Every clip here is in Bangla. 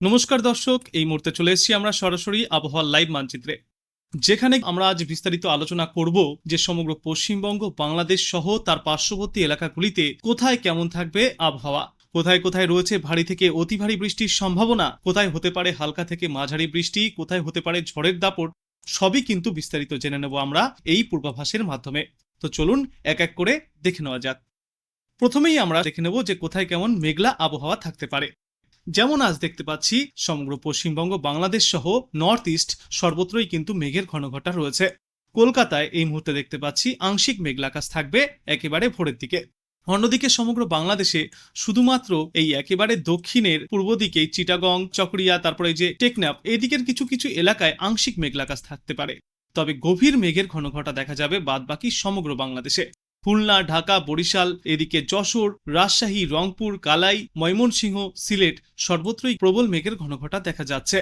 নমস্কার দর্শক, এই মুহূর্তে চলে এসেছি আমরা সরাসরি আবহাওয়ার লাইভ মানচিত্রে, যেখানে আমরা আজ বিস্তারিত আলোচনা করব যে সমগ্র পশ্চিমবঙ্গ, বাংলাদেশ সহ তার পার্শ্ববর্তী এলাকাগুলিতে কোথায় কেমন থাকবে আবহাওয়া, কোথায় কোথায় রয়েছে ভারী থেকে অতি ভারী বৃষ্টির সম্ভাবনা, কোথায় হতে পারে হালকা থেকে মাঝারি বৃষ্টি, কোথায় হতে পারে ঝড়ের দাপট, সবই কিন্তু বিস্তারিত জেনে নেব আমরা এই পূর্বাভাসের মাধ্যমে। তো চলুন এক এক করে দেখে নেওয়া যাক। প্রথমেই আমরা দেখে নেব যে কোথায় কেমন মেঘলা আবহাওয়া থাকতে পারে। যেমন আজ দেখতে পাচ্ছি, সমগ্র পশ্চিমবঙ্গ, বাংলাদেশ সহ নর্থ ইস্ট সর্বত্রই কিন্তু মেঘের ঘনঘটা রয়েছে। কলকাতায় এই মুহূর্তে দেখতে পাচ্ছি, আংশিক মেঘলাকাশ থাকবে একেবারে ভোরের দিকে। অন্যদিকে সমগ্র বাংলাদেশে শুধুমাত্র এই একেবারে দক্ষিণের পূর্ব দিকে চিটাগং, চকরিয়া, তারপরে যে টেকনাফ, এদিকের কিছু কিছু এলাকায় আংশিক মেঘলাকাশ থাকতে পারে। তবে গভীর মেঘের ঘনঘটা দেখা যাবে বাদবাকি সমগ্র বাংলাদেশে। খুলনা, ঢাকা, বরিশাল, এদিকে যশোর, রাজশাহী, রংপুর, কালাই, ময়মনসিংহ, সিলেট সর্বত্রই প্রবল মেঘের ঘনঘটা দেখা যাচ্ছে।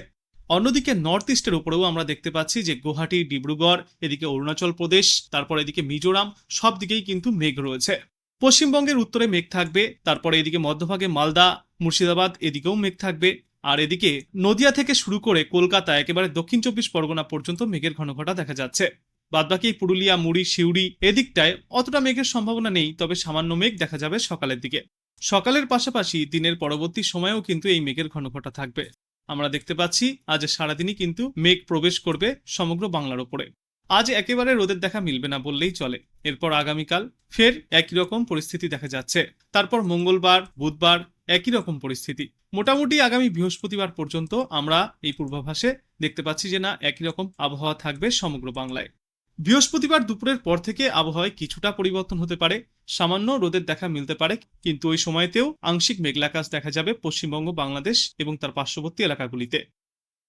অন্যদিকে নর্থ ইস্টের উপরেও আমরা দেখতে পাচ্ছি যে গুয়াহাটি, ডিব্রুগড়, এদিকে অরুণাচল প্রদেশ, তারপর এদিকে মিজোরাম, সব দিকেই কিন্তু মেঘ রয়েছে। পশ্চিমবঙ্গের উত্তরে মেঘ থাকবে, তারপরে এদিকে মধ্যভাগে মালদা, মুর্শিদাবাদ, এদিকেও মেঘ থাকবে। আর এদিকে নদিয়া থেকে শুরু করে কলকাতা, একেবারে দক্ষিণ চব্বিশ পরগনা পর্যন্ত মেঘের ঘনঘটা দেখা যাচ্ছে। বাদবাকি পুরুলিয়া, মুড়ি, শিউড়ি এদিকটায় অতটা মেঘের সম্ভাবনা নেই, তবে সামান্য মেঘ দেখা যাবে সকালের দিকে। সকালের পাশাপাশি দিনের পরবর্তী সময়েও কিন্তু এই মেঘের ঘনঘটা থাকবে। আমরা দেখতে পাচ্ছি, আজ সারাদিনই কিন্তু মেঘ প্রবেশ করবে সমগ্র বাংলার ওপরে। আজ একেবারে রোদের দেখা মিলবে না বললেই চলে। এরপর আগামীকাল ফের একই রকম পরিস্থিতি দেখা যাচ্ছে। তারপর মঙ্গলবার, বুধবার একই রকম পরিস্থিতি। মোটামুটি আগামী বৃহস্পতিবার পর্যন্ত আমরা এই পূর্বাভাসে দেখতে পাচ্ছি যে না, একই রকম আবহাওয়া থাকবে সমগ্র বাংলায়। বৃহস্পতিবার দুপুরের পর থেকে আবহাওয়ায় কিছুটা পরিবর্তন হতে পারে। সামান্য রোদের দেখা মিলতে পারে, কিন্তু ওই সময়তেও আংশিক মেঘলাকাশ দেখা যাবে পশ্চিমবঙ্গ, বাংলাদেশ এবং তার পার্শ্ববর্তী এলাকাগুলিতে।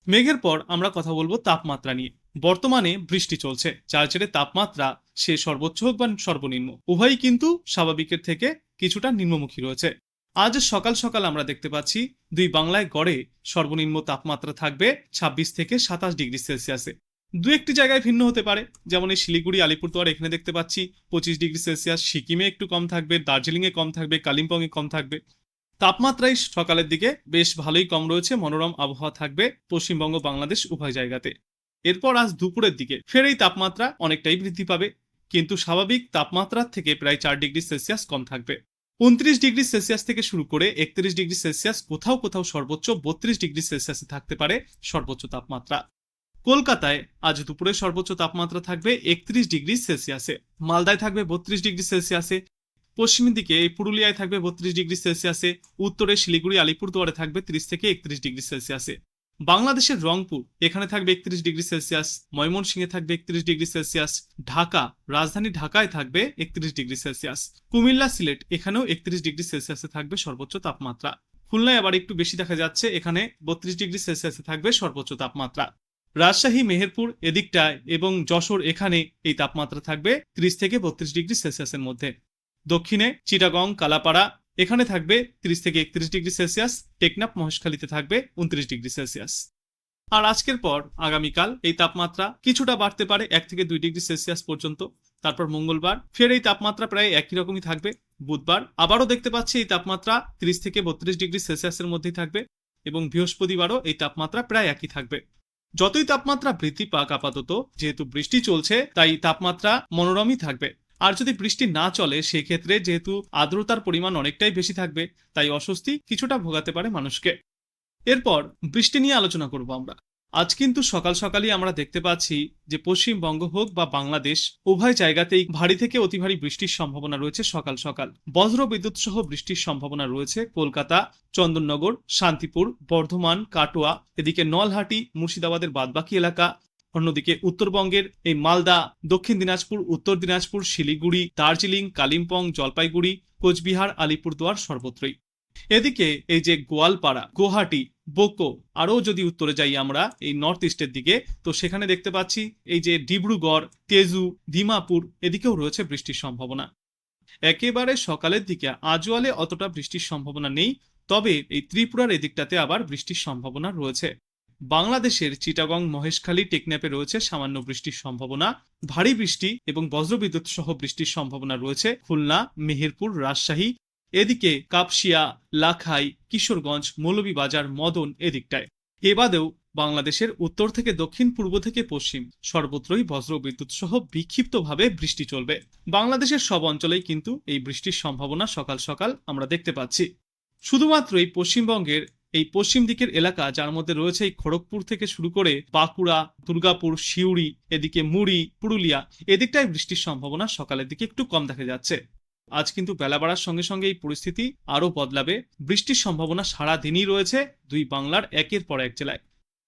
মেঘের পর আমরা কথা বলব তাপমাত্রা নিয়ে। বর্তমানে বৃষ্টি চলছে, যার জেরে তাপমাত্রা সে সর্বোচ্চ হোক বা সর্বনিম্ন, উভয়ই কিন্তু স্বাভাবিকের থেকে কিছুটা নিম্নমুখী রয়েছে। আজ সকাল সকাল আমরা দেখতে পাচ্ছি, দুই বাংলায় গড়ে সর্বনিম্ন তাপমাত্রা থাকবে ছাব্বিশ থেকে সাতাশ ডিগ্রি সেলসিয়াসে। দু একটি জায়গায় ভিন্ন হতে পারে। যেমন এই শিলিগুড়ি, আলিপুরদুয়ার এখানে দেখতে পাচ্ছি পঁচিশ ডিগ্রি সেলসিয়াস। সিকিমে একটু কম থাকবে, দার্জিলিংয়ে কম থাকবে, কালিম্পংয়ে কম থাকবে। তাপমাত্রাই সকালের দিকে বেশ ভালোই কম রয়েছে। মনোরম আবহাওয়া থাকবে পশ্চিমবঙ্গ, বাংলাদেশ উভয় জায়গাতে। এরপর আজ দুপুরের দিকে ফের এই তাপমাত্রা অনেকটাই বৃদ্ধি পাবে। কিন্তু স্বাভাবিক তাপমাত্রার থেকে প্রায় চার ডিগ্রি সেলসিয়াস কম থাকবে। উনত্রিশ ডিগ্রি সেলসিয়াস থেকে শুরু করে একত্রিশ ডিগ্রি সেলসিয়াস কোথাও কোথাও সর্বোচ্চ বত্রিশ ডিগ্রি সেলসিয়াসে থাকতে পারে সর্বোচ্চ তাপমাত্রা। কলকাতায় আজ দুপুরে সর্বোচ্চ তাপমাত্রা থাকবে একত্রিশ ডিগ্রি সেলসিয়াসে। মালদায় থাকবে বত্রিশ ডিগ্রি সেলসিয়াসে। পশ্চিমের দিকে পুরুলিয়ায় থাকবে বত্রিশ ডিগ্রি সেলসিয়াসে। উত্তরে শিলিগুড়ি, আলিপুরদুয়ারে থাকবে ত্রিশ থেকে একত্রিশ ডিগ্রি সেলসিয়াসে। বাংলাদেশের রংপুর, এখানে থাকবে একত্রিশ ডিগ্রি সেলসিয়াস। ময়মনসিংহে থাকবে একত্রিশ ডিগ্রি সেলসিয়াস। ঢাকা, রাজধানী ঢাকায় থাকবে একত্রিশ ডিগ্রি সেলসিয়াস। কুমিল্লা, সিলেট, এখানেও একত্রিশ ডিগ্রি সেলসিয়াসে থাকবে সর্বোচ্চ তাপমাত্রা। খুলনায় আবার একটু বেশি দেখা যাচ্ছে, এখানে বত্রিশ ডিগ্রি সেলসিয়াসে থাকবে সর্বোচ্চ তাপমাত্রা। রাজশাহী, মেহেরপুর এদিকটায় এবং যশোর এখানে এই তাপমাত্রা থাকবে ত্রিশ থেকে বত্রিশ ডিগ্রি সেলসিয়াসের মধ্যে। দক্ষিণে চিটাগং, কালাপাড়া এখানে থাকবে ত্রিশ থেকে একত্রিশ ডিগ্রি সেলসিয়াস টেকনাপ মহেশখালীতে থাকবে উনত্রিশ ডিগ্রি সেলসিয়াস। আর আজকের পর আগামীকাল এই তাপমাত্রা কিছুটা বাড়তে পারে এক থেকে দুই ডিগ্রি সেলসিয়াস পর্যন্ত। তারপর মঙ্গলবার ফের এই তাপমাত্রা প্রায় একই রকমই থাকবে। বুধবার আবারও দেখতে পাচ্ছি এই তাপমাত্রা ত্রিশ থেকে বত্রিশ ডিগ্রি সেলসিয়াসের মধ্যেই থাকবে এবং বৃহস্পতিবারও এই তাপমাত্রা প্রায় একই থাকবে। যতই তাপমাত্রা বৃদ্ধি পাক আপাতত, যেহেতু বৃষ্টি চলছে, তাই তাপমাত্রা মনোরমই থাকবে। আর যদি বৃষ্টি না চলে, সেক্ষেত্রে যেহেতু আর্দ্রতার পরিমাণ অনেকটাই বেশি থাকবে, তাই অস্বস্তি কিছুটা ভোগাতে পারে মানুষকে। এরপর বৃষ্টি নিয়ে আলোচনা করব আমরা। আজ কিন্তু সকাল সকালই আমরা দেখতে পাচ্ছি যে পশ্চিমবঙ্গ হোক বা বাংলাদেশ উভয় জায়গাতেই ভারী থেকে অতি ভারী বৃষ্টির সম্ভাবনা রয়েছে সকাল সকাল। বজ্র বিদ্যুৎ সহ বৃষ্টির সম্ভাবনা রয়েছে কলকাতা, চন্দননগর, শান্তিপুর, বর্ধমান, কাটোয়া, এদিকে নলহাটি, মুর্শিদাবাদের বাদবাকি এলাকা, অন্যদিকে উত্তরবঙ্গের এই মালদা, দক্ষিণ দিনাজপুর, উত্তর দিনাজপুর, শিলিগুড়ি, দার্জিলিং, কালিম্পং, জলপাইগুড়ি, কোচবিহার, আলিপুরদুয়ার সর্বত্রই। এদিকে এই যে গোয়ালপাড়া, গুয়াহাটি বোকো, আরও যদি উত্তরে যাই আমরা, এই নর্থ ইস্টের দিকে, তো সেখানে দেখতে পাচ্ছি এই যে ডিব্রুগড়, তেজু দিমাপুর এদিকেও রয়েছে বৃষ্টির সম্ভাবনা। একেবারে সকালের দিকে আজওয়ালে অতটা বৃষ্টির সম্ভাবনা নেই, তবে এই ত্রিপুরার এদিকটাতে আবার বৃষ্টির সম্ভাবনা রয়েছে। বাংলাদেশের চিটাগং, মহেশখালী টেকনাপে রয়েছে সামান্য বৃষ্টির সম্ভাবনা, ভারী বৃষ্টি এবং বজ্রবিদ্যুৎ সহ বৃষ্টির সম্ভাবনা রয়েছে খুলনা, মেহেরপুর, রাজশাহী এদিকে কাপসিয়া, লাখাই, কিশোরগঞ্জ, মৌলভীবাজার, মদন এদিকটায়। এবাদেও বাংলাদেশের উত্তর থেকে দক্ষিণ পূর্ব থেকে পশ্চিম সর্বত্রই বজ্র বিদ্যুৎ সহ বিক্ষিপ্তভাবে বৃষ্টি চলবে। বাংলাদেশের সব অঞ্চলেই কিন্তু এই বৃষ্টির সম্ভাবনা সকাল সকাল আমরা দেখতে পাচ্ছি। শুধুমাত্র এই পশ্চিমবঙ্গের এই পশ্চিম দিকের এলাকা, যার মধ্যে রয়েছে এই খড়গপুর থেকে শুরু করে বাঁকুড়া, দুর্গাপুর, সিউড়ি, এদিকে মুড়ি, পুরুলিয়া, এদিকটায় বৃষ্টির সম্ভাবনা সকালের দিকে একটু কম দেখা যাচ্ছে। আজ কিন্তু বেলা বাড়ার সঙ্গে সঙ্গে এই পরিস্থিতি আরও বদলাবে। বৃষ্টির সম্ভাবনা সারা দিনই রয়েছে দুই বাংলার একের পর এক জেলায়।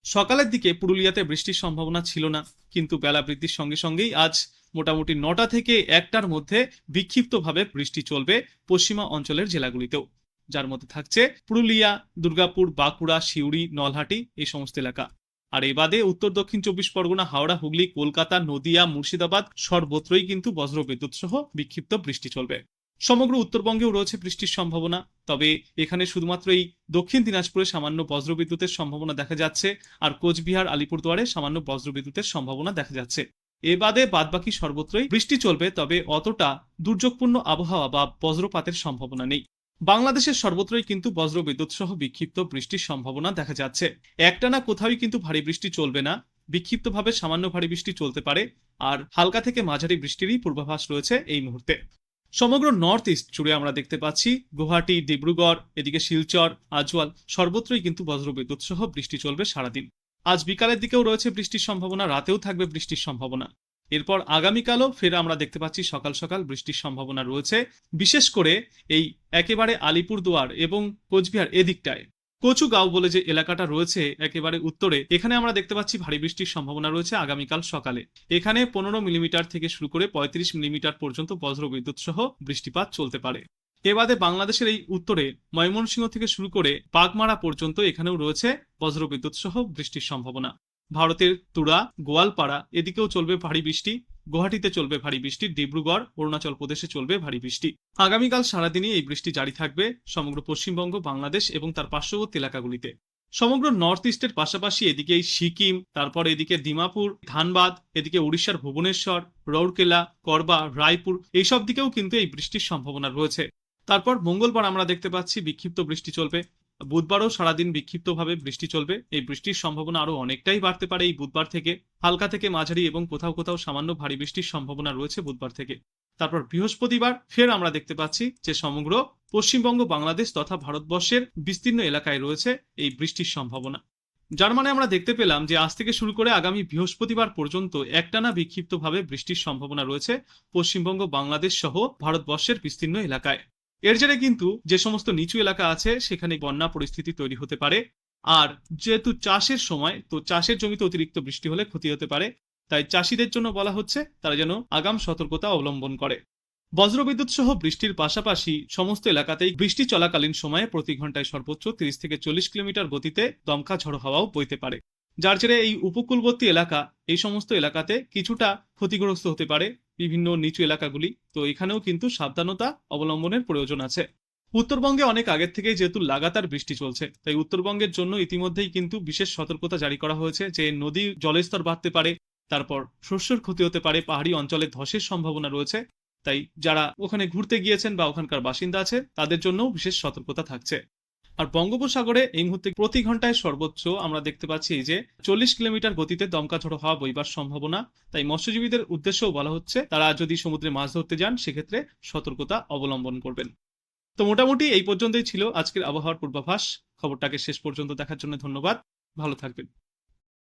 সকালের দিকে পুরুলিয়াতে বৃষ্টির সম্ভাবনা ছিল না, কিন্তু বেলা বৃদ্ধির সঙ্গে সঙ্গেই আজ মোটামুটি নটা থেকে একটার মধ্যে বিক্ষিপ্তভাবে বৃষ্টি চলবে পশ্চিমা অঞ্চলের জেলাগুলিতেও। যার মধ্যে থাকছে পুরুলিয়া, দুর্গাপুর, বাঁকুড়া, সিউড়ি, নলহাটি এই সমস্ত এলাকা। আর এ বাদে উত্তর, দক্ষিণ চব্বিশ পরগনা, হাওড়া, হুগলি, কলকাতা, নদিয়া, মুর্শিদাবাদ সর্বত্রই কিন্তু বজ্রবিদ্যুৎ সহ বিক্ষিপ্ত বৃষ্টি চলবে। সমগ্র উত্তরবঙ্গেও রয়েছে বৃষ্টির সম্ভাবনা। তবে এখানে শুধুমাত্র এই দক্ষিণ দিনাজপুরে সামান্য বজ্রবিদ্যুতের সম্ভাবনা দেখা যাচ্ছে আর কোচবিহার, আলিপুরদুয়ারে সামান্য বজ্রবিদ্যুতের সম্ভাবনা দেখা যাচ্ছে। এ বাদে বাদবাকি সর্বত্রই বৃষ্টি চলবে, তবে অতটা দুর্যোগপূর্ণ আবহাওয়া বা বজ্রপাতের সম্ভাবনা নেই। বাংলাদেশের সর্বত্রই কিন্তু বজ্র বিদ্যুৎ সহ বিক্ষিপ্ত বৃষ্টির সম্ভাবনা দেখা যাচ্ছে। একটানা কোথাওই কিন্তু ভারী বৃষ্টি চলবে না। বিক্ষিপ্তভাবে সামান্য ভারী বৃষ্টি চলতে পারে, আর হালকা থেকে মাঝারি বৃষ্টিরই পূর্বাভাস রয়েছে এই মুহূর্তে। সমগ্র নর্থ ইস্ট জুড়ে আমরা দেখতে পাচ্ছি গুয়াহাটি, ডিব্রুগড়, এদিকে শিলচর, আজওয়াল, সর্বত্রই কিন্তু বজ্রবিদ্যুৎ সহ বৃষ্টি চলবে সারাদিন। আজ বিকালের দিকেও রয়েছে বৃষ্টির সম্ভাবনা, রাতেও থাকবে বৃষ্টির সম্ভাবনা। এরপর আগামীকালও ফের আমরা দেখতে পাচ্ছি সকাল সকাল বৃষ্টির সম্ভাবনা রয়েছে, বিশেষ করে এই একেবারে আলিপুরদুয়ার এবং কোচবিহার এদিকটায়। কচুগাঁও বলে যে এলাকাটা রয়েছে একেবারে উত্তরে, এখানে আমরা দেখতে পাচ্ছি ভারী বৃষ্টির সম্ভাবনা রয়েছে আগামীকাল সকালে। এখানে পনেরো মিলিমিটার থেকে শুরু করে পঁয়ত্রিশ মিলিমিটার পর্যন্ত বজ্র বিদ্যুৎ সহ বৃষ্টিপাত চলতে পারে। এ বাদে বাংলাদেশের এই উত্তরে ময়মনসিংহ থেকে শুরু করে বাগমারা পর্যন্ত এখানেও রয়েছে বজ্র বিদ্যুৎ সহ বৃষ্টির সম্ভাবনা। ভারতের তুরা, গোয়ালপাড়া, এদিকেও চলবে ভারী বৃষ্টি। গুয়াহাটিতে চলবে ভারী বৃষ্টি, ডিব্রুগড়, অরুণাচল প্রদেশে চলবে ভারী বৃষ্টি। আগামীকাল সারাদিনই এই বৃষ্টি জারি থাকবে সমগ্র পশ্চিমবঙ্গ, বাংলাদেশ এবং তার পার্শ্ববর্তী এলাকাগুলিতে। সমগ্র নর্থ ইস্টের পাশাপাশি এদিকে সিকিম, তারপর এদিকে দিমাপুর ধানবাদ, এদিকে উড়িষ্যার ভুবনেশ্বর, রৌরকেলা, করবা, রায়পুর, এইসব দিকেও কিন্তু এই বৃষ্টির সম্ভাবনা রয়েছে। তারপর মঙ্গলবার আমরা দেখতে পাচ্ছি বিক্ষিপ্ত বৃষ্টি চলবে। বুধবারও সারাদিন বিক্ষিপ্তভাবে বৃষ্টি চলবে। এই বৃষ্টির সম্ভাবনা আরও অনেকটাই বাড়তে পারে এই বুধবার থেকে। হালকা থেকে মাঝারি এবং কোথাও কোথাও সামান্য ভারী বৃষ্টির সম্ভাবনা রয়েছে বুধবার থেকে। তারপর বৃহস্পতিবার ফের আমরা দেখতে পাচ্ছি যে সমগ্র পশ্চিমবঙ্গ, বাংলাদেশ তথা ভারতবর্ষের বিস্তীর্ণ এলাকায় রয়েছে এই বৃষ্টির সম্ভাবনা। যার মানে আমরা দেখতে পেলাম যে আজ থেকে শুরু করে আগামী বৃহস্পতিবার পর্যন্ত একটানা বিক্ষিপ্তভাবে বৃষ্টির সম্ভাবনা রয়েছে পশ্চিমবঙ্গ, বাংলাদেশ সহ ভারতবর্ষের বিস্তীর্ণ এলাকায়। এর জেরে কিন্তু যে সমস্ত নিচু এলাকা আছে, সেখানে বন্যা পরিস্থিতি তৈরি হতে পারে। আর যেহেতু চাষের সময়, তো চাষের জমিতে অতিরিক্ত বৃষ্টি হলে ক্ষতি হতে পারে। তাই চাষিদের জন্য বলা হচ্ছে, তারা যেন আগাম সতর্কতা অবলম্বন করে। বজ্রবিদ্যুৎ সহ বৃষ্টির পাশাপাশি সমস্ত এলাকাতেই বৃষ্টি চলাকালীন সময়ে প্রতি ঘন্টায় সর্বোচ্চ তিরিশ থেকে চল্লিশ কিলোমিটার গতিতে দমকা ঝড়ো হাওয়াও বইতে পারে। যার জেরে এই উপকূলবর্তী এলাকা, এই সমস্ত এলাকাতে কিছুটা ক্ষতিগ্রস্ত হতে পারে। বিভিন্ন নিচু এলাকাগুলি। তো এখানেও কিন্তু সাবধানতা অবলম্বনের প্রয়োজন আছে। উত্তরবঙ্গে অনেক আগের থেকেই যেহেতু লাগাতার বৃষ্টি চলছে, তাই উত্তরবঙ্গের জন্য ইতিমধ্যেই কিন্তু বিশেষ সতর্কতা জারি করা হয়েছে যে নদীর জলস্তর বাড়তে পারে, তারপর শস্যের ক্ষতি হতে পারে, পাহাড়ি অঞ্চলে ধসের সম্ভাবনা রয়েছে। তাই যারা ওখানে ঘুরতে গিয়েছেন বা ওখানকার বাসিন্দা আছে, তাদের জন্য বিশেষ সতর্কতা থাকছে। আর বঙ্গোপসাগরে এই মুহূর্তে প্রতি ঘন্টায় সর্বোচ্চ আমরা দেখতে পাচ্ছি যে চল্লিশ কিলোমিটার গতিতে দমকা ঝড় হওয়া বইবার সম্ভাবনা। তাই মৎস্যজীবীদের উদ্দেশ্যেও বলা হচ্ছে, তারা যদি সমুদ্রে মাছ ধরতে যান, সেক্ষেত্রে সতর্কতা অবলম্বন করবেন। তো মোটামুটি এই পর্যন্তই ছিল আজকের আবহাওয়ার পূর্বাভাস। খবরটাকে শেষ পর্যন্ত দেখার জন্য ধন্যবাদ। ভালো থাকবেন।